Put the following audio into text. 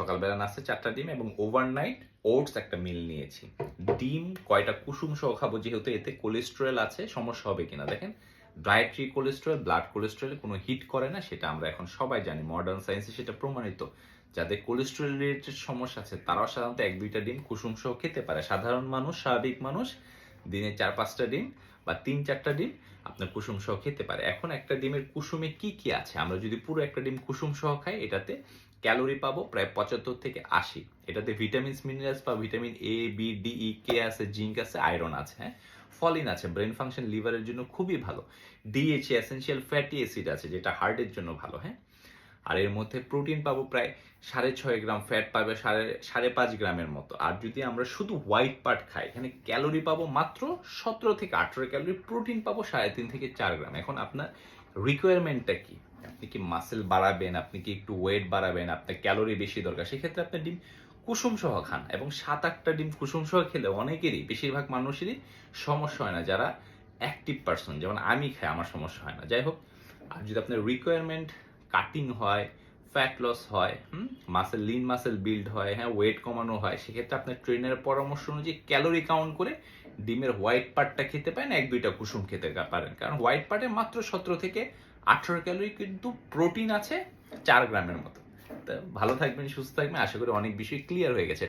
সকালবেলা নাস্তা, চারটা ডিম এবং ওভারনাইট ওটস একটা মিল নিয়েছি। ডিম, কয়টা কুসুম সহ খাব যেহেতু এতে কোলেস্টেরল আছে, সমস্যা হবে কিনা দেখেন? ডায়েট্রি কোলেস্টেরল ব্লাড কোলেস্টেরল কোনো হিট করে না, সেটা আমরা এখন সবাই জানি। মডার্ন সায়েন্সে সেটা প্রমাণিত। যাদের কোলেস্টেরল রিলেটেড সমস্যা আছে, তারাও সাধারণত এক দুইটা ডিম কুসুম সহ খেতে পারে। সাধারণ মানুষ, স্বাভাবিক মানুষ, দিনে চার পাঁচটা ডিম বা তিন চারটা ডিম আপনার কুসুম সহ খেতে পারে। এখন একটা ডিমের কুসুমে কি কি আছে? আমরা যদি পুরো একটা ডিম কুসুম সহ খাই, এটাতে ক্যালোরি পাবো প্রায় পঁচাত্তর থেকে আশি। এটাতে ভিটামিনস, মিনারেলস বা vitamin A B D E K আছে, জিঙ্ক আছে, আয়রন আছে হ্যাঁ? ফলিন আছে, ব্রেন ফাংশন লিভারের জন্য খুবই ভালো। ডিএইচএ এসেনশিয়াল ফ্যাটি অ্যাসিড আছে, যেটা হার্টের জন্য ভালো হ্যাঁ? আর এর মধ্যে প্রোটিন পাবো প্রায় সাড়ে ছয় গ্রাম ফ্যাট পাবে সাড়ে সাড়ে পাঁচ গ্রামের মতো। আর যদি আমরা শুধু হোয়াইট পার্ট খাই, এখানে ক্যালোরি পাবো মাত্র সতেরো থেকে আঠেরো ক্যালোরি প্রোটিন পাবো সাড়ে তিন থেকে চার গ্রাম। এখন আপনার রিকোয়ারমেন্টটা কি? আপনি কি মাসেল বাড়াবেন, আপনি কি একটু ওয়েট বাড়াবেন, আপনার ক্যালোরি বেশি দরকার? সেক্ষেত্রে আপনার ডিম কুসুম সহ খান এবং সাত আটটা ডিম কুসুম সহ খেলে অনেকেরই, বেশিরভাগ মানুষেরই সমস্যা হয় না। যারা অ্যাক্টিভ পার্সন যেমন আমি খাই, আমার সমস্যা হয় না। যাই হোক, আর যদি আপনার রিকোয়ারমেন্ট কাটিং হয় ফ্যাট লস হয় মাসেল লিন মাসেল বিল্ড হয় হ্যাঁ ওয়েট কমানো হয়, সেক্ষেত্রে আপনার ট্রেনের পরামর্শ অনুযায়ী ক্যালোরি কাউন্ট করে ডিমের হোয়াইট পার্টটা খেতে পারেন, এক, দুইটা কুসুম খেতে পারেন। কারণ হোয়াইট পার্টে মাত্র সতেরো থেকে আঠেরো ক্যালোরি কিন্তু প্রোটিন আছে চার গ্রামের মতো। তা ভালো থাকবেন, সুস্থ থাকবেন, আশা করি অনেক বিষয় ক্লিয়ার হয়ে গেছে।